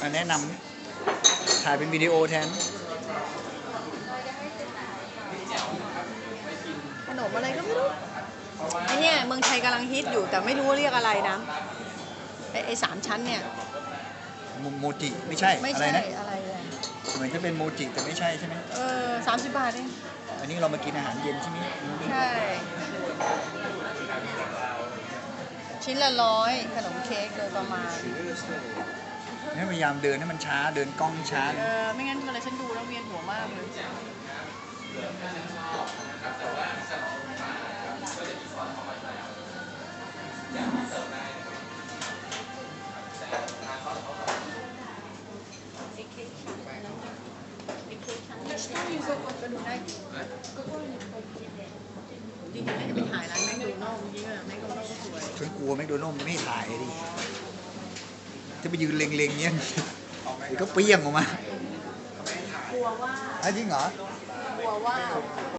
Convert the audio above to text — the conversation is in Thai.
อะแนะนำถ่ายเป็นวิดีโอแทน ขนมอะไรก็ไม่รู้ไอเนี่ยเมืองไทยกำลังฮิตอยู่แต่ไม่รู้ว่าเรียกอะไรนะ ไอไอสามชั้นเนี่ย โมโมจิไม่ใช่ไม่อะไรใช่นะอะไรเลยเหมือนจะเป็นโมจิแต่ไม่ใช่ใช่ไหมเออสามสิบบาทเอง อันนี้เรามากินอาหารเย็นใช่ไหมใช่ ชิ้นละร้อยขนมเค้กโดยประมาณ ให้พยายามเดินให้มันช้าเดินกล้องช้าเออไม่งั้นเวลาฉันดูแล้วเวียนหัวมากเลยจริงๆไม่ได้ไปถ่ายร้านแมคโดนัลด์เมื่อกี้อะแมคโดนัลด์ก็สวย ฉันกลัวแมคโดนัลด์มันไม่ถ่ายดิ ถ้าไปยืนเล็งๆเงี้ยเดี๋ยวก็เปรี้ยงออกมา กลัวว่าอะจริงเหรอ กลัวว่า